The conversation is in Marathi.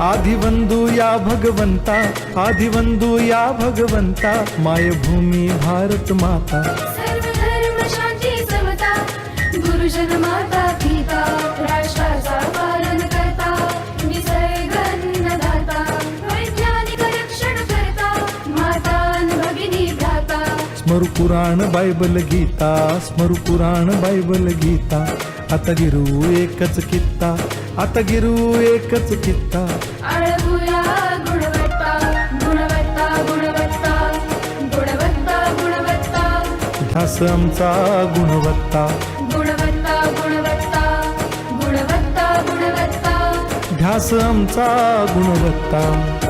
आधिवंदू या भगवंता आधिवंदू या भगवंता मायभूमी भारत माता। सर्व धर्म शांती समता गुरुजन भ्राता स्मरु पुराण बायबल गीता स्मरु पुराण बायबल गीता आता गिरू एकच कित्ता आता गिरू एकच कित्ता अळगुया गुणवत्ता गुणवत्ता गुणवत्ता गुणवत्ता गुणवत्ता ध्यास आमचा गुणवत्ता गुणवत्ता गुणवत्ता गुणवत्ता गुणवत्ता ध्यास आमचा गुणवत्ता